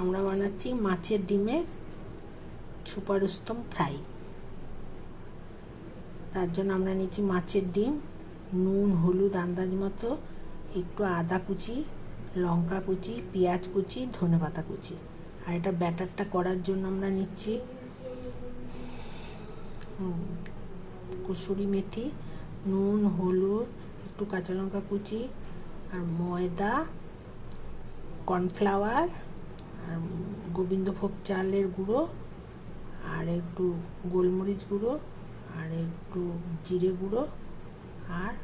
আমরা বানাচ্ছি মাছের ডিমের সুপারুস্তম ফ্রাই। তার জন্য আমরা নিচ্ছি মাছের ডিম, নুন, হলুদ, আন্দাজ মতো, একটু আদা কুচি, লঙ্কা কুচি, পেঁয়াজ কুচি, ধনে পাতা কুচি। আর এটা ব্যাটারটা করার জন্য আমরা নিচ্ছি কসুরি মেথি, নুন, হলুদ, একটু কাঁচা লঙ্কা কুচি, আর ময়দা, কর্নফ্লাওয়ার গোবিন্দভোগ চালের গুঁড়ো, আর একটু গোলমরিচ গুঁড়ো, আর একটু জিরে গুঁড়ো, আর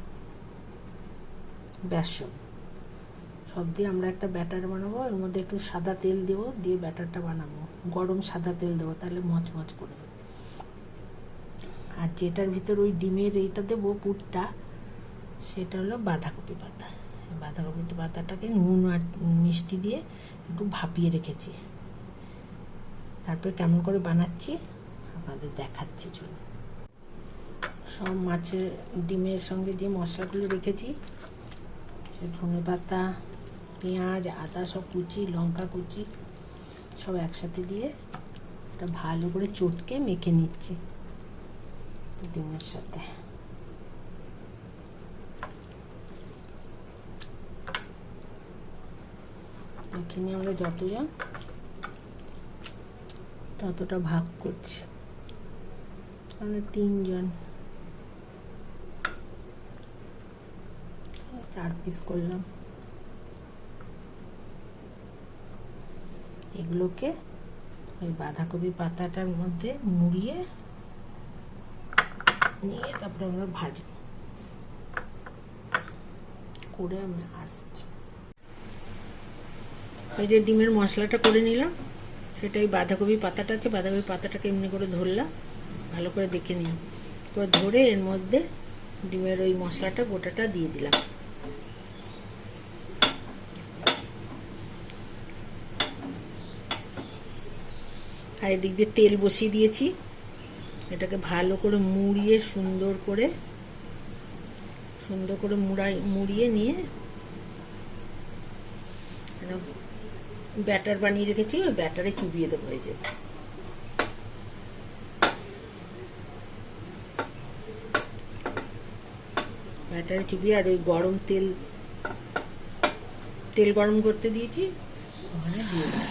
বেসন। সব দিয়ে আমরা একটা ব্যাটার বানাবো, এর মধ্যে একটু সাদা তেল দেবো, দিয়ে ব্যাটারটা বানাবো। গরম সাদা তেল দেবো, তাহলে মচমচ করে আর যেটার ভিতর ওই ডিমের এইটা দেবো, পুরটা, সেটা হলো বাঁধাকপি পাতা। বাঁধাকপি পাতাটাকে নুন আর মিষ্টি দিয়ে একটু ভাপিয়ে রেখেছি। তারপর কেমন করে বানাচ্ছি, আপনাদের দেখাচ্ছি চলুন। সব মাছের ডিমের সঙ্গে যে মশলাগুলো রেখেছি, সে ধনে পাতা, পেঁয়াজ, আদা, সব কুচি, লঙ্কা কুচি, সব একসাথে দিয়ে এটা ভালো করে চটকে মেখে নিচ্ছি ডিমের সাথে। এখানে আমরা যতজন, ততটা ভাগ করছি। আমরা তিনজন। চার পিস করলাম। এগুলোকে ওই বাঁধাকপি পাতাটার মধ্যে মুড়িয়ে নিয়ে তারপরে আমরা ভাজবো। করে আমি আসছি। এই যে ডিমের মশলাটা করে নিলাম সেটা সেটাই বাঁধাকপি পাতাটা আছে, বাঁধাকপি পাতাটাকে এমনি করে ধরলাম, ভালো করে দেখে নিই করে ধরে এর মধ্যে ডিমের ওই মশলাটা, গোটাটা দিয়ে দিলাম। আর এদিক দিয়ে তেল বসিয়ে দিয়েছি। এটাকে ভালো করে মুড়িয়ে সুন্দর করে সুন্দর করে মুড়াই মুড়িয়ে নিয়ে ব্যাটার বানিয়ে রেখেছি, ওই ব্যাটারে চুবিয়ে দেবো এই যে। ব্যাটারে চুবিয়ে আর ওই গরম তেল তেল গরম করতে দিয়েছি ওখানে দিয়ে দেবো।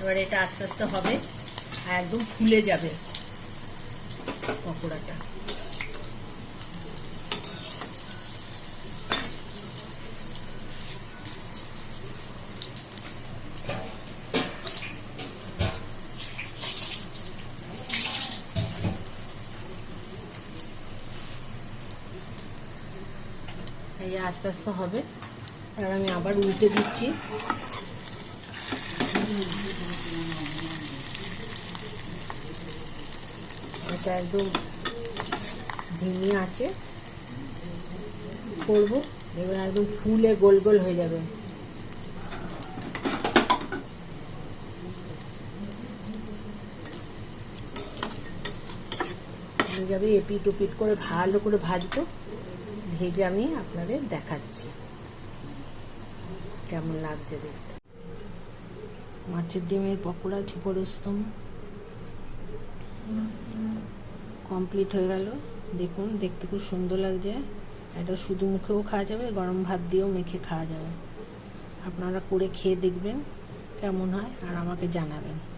এবার এটা আস্তে আস্তে হবে, আর একদম ফুলে যাবে পকোড়াটা। এই আস্তে আস্তে হবে। এবার আমি আবার উল্টে দিচ্ছি। এটা একদম ধিমি আছে। করব দেখবেন একদম ফুলে গোল গোল হয়ে যাবে। যাবে এপিট ওপিট করে ভালো করে ভাজবো। ভেজে আমি আপনাদের দেখাচ্ছি। কেমন লাগছে দেখতে? মাছের ডিমের পকোড়া ঝুপরস্তম। কমপ্লিট হয়ে গেল। দেখুন, দেখতে খুব সুন্দর লাগছে। এটা শুধু মুখেও খাওয়া যাবে, গরম ভাত দিয়েও মেখে খাওয়া যাবে। আপনারা করে খেয়ে দেখবেন কেমন হয় আর আমাকে জানাবেন।